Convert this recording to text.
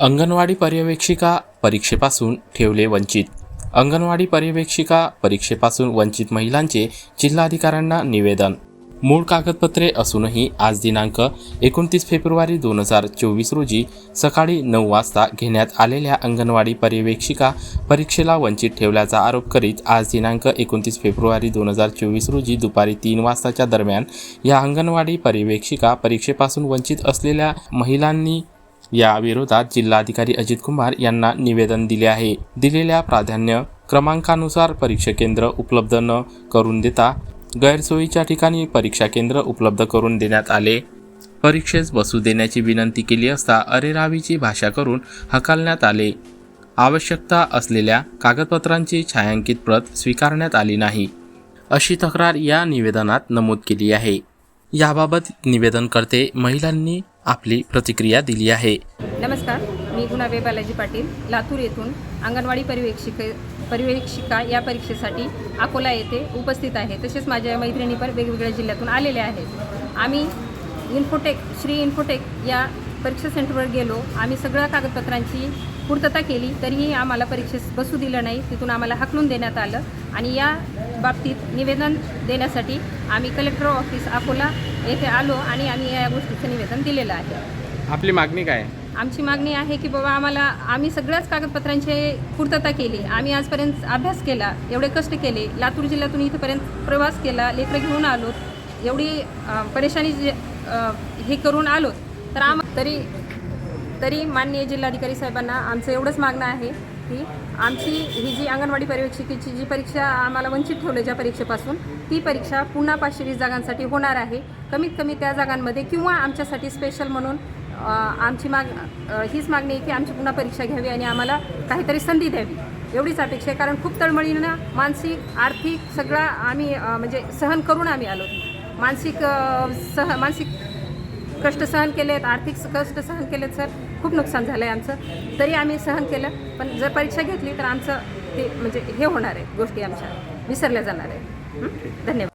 अंगणवाडी पर्यवेक्षिका परीक्षेपासून ठेवले वंचित. अंगणवाडी पर्यवेक्षिका परीक्षेपासून वंचित महिलांचे जिल्हाधिकाऱ्यांना निवेदन. मूळ कागदपत्रे असूनही आज दिनांक एकोणतीस फेब्रुवारी दोन हजार चोवीस रोजी सकाळी नऊ वाजता घेण्यात आलेल्या अंगणवाडी पर्यवेक्षिका परीक्षेला वंचित ठेवल्याचा आरोप करीत आज दिनांक एकोणतीस फेब्रुवारी दोन हजार चोवीस रोजी दुपारी तीन वाजताच्या दरम्यान या अंगणवाडी पर्यवेक्षिका परीक्षेपासून वंचित असलेल्या महिलांनी याविरोधात जिल्हाधिकारी अजित कुमार यांना निवेदन दिले आहे. दिलेल्या प्राधान्य क्रमांकानुसार परीक्षा केंद्र उपलब्ध न करून देता गैरसोयीच्या ठिकाणी परीक्षा केंद्र उपलब्ध करून देण्यात आले. परीक्षेस बसू देण्याची विनंती केली असता अरेरावीची भाषा करून हकालण्यात आले. आवश्यकता असलेल्या कागदपत्रांची छायांकित प्रत स्वीकारण्यात आली नाही. अशी तक्रार या निवेदनात नमूद केली आहे. याबाबत निवेदनकर्ते महिलांनी आपली प्रतिक्रिया दिली आहे. नमस्कार मी गुणाबे बालाजी पाटील लातूर येथून अंगणवाडी पर्यवेक्षिक पर्यवेक्षिका या परीक्षेसाठी अकोला येथे उपस्थित आहे. तसेच माझ्या मैत्रिणी पण वेगवेगळ्या जिल्ह्यातून आलेल्या आहेत. आम्ही इन्फोटेक श्री इन्फोटेक या परीक्षा सेंटरवर गेलो. आम्ही सगळ्या कागदपत्रांची पूर्तता केली. तरीही आम्हाला परीक्षेस बसू दिलं नाही. तिथून आम्हाला हाकलून देण्यात आलं आणि या बाबतीत निवेदन देण्यासाठी आम्ही कलेक्टर ऑफिस अकोला येथे आलो आणि आम्ही या गोष्टीचं निवेदन दिलेलं आहे. आपली मागणी काय? आमची मागणी आहे की बाबा आम्हाला आम्ही सगळ्याच कागदपत्रांची पूर्तता केली. आम्ही आजपर्यंत अभ्यास केला एवढे कष्ट केले. लातूर जिल्ह्यातून इथंपर्यंत प्रवास केला लेकरं घेऊन आलो एवढी परेशानी हे करून आलो तर आम तरी तरी माननीय जिल्हाधिकारी साहेबांना आमचं एवढंच मागणं आहे की आमची ही जी अंगणवाडी पर्यवेक्षिकेची जी परीक्षा आम्हाला वंचित ठेवलं ज्या परीक्षेपासून ती परीक्षा पुन्हा पाचशे वीस जागांसाठी होणार आहे. कमीत कमी त्या जागांमध्ये किंवा आमच्यासाठी स्पेशल म्हणून आमची माग हीच मागणी आहे की आमची पुन्हा परीक्षा घ्यावी आणि आम्हाला काहीतरी संधी द्यावी. एवढीच अपेक्षा आहे. कारण खूप तळमळीनं मानसिक आर्थिक सगळा आम्ही म्हणजे सहन करून आम्ही आलो. मानसिक सह मानसिक कष्ट सहन केलेत आर्थिक कष्ट सहन केलेत सर. खूप नुकसान झालं आहे आमचं. तरी आम्ही सहन केलं पण जर परीक्षा घेतली तर आमचं ते म्हणजे हे होणार आहे गोष्टी आमच्या विसरल्या जाणार आहे धन्यवाद.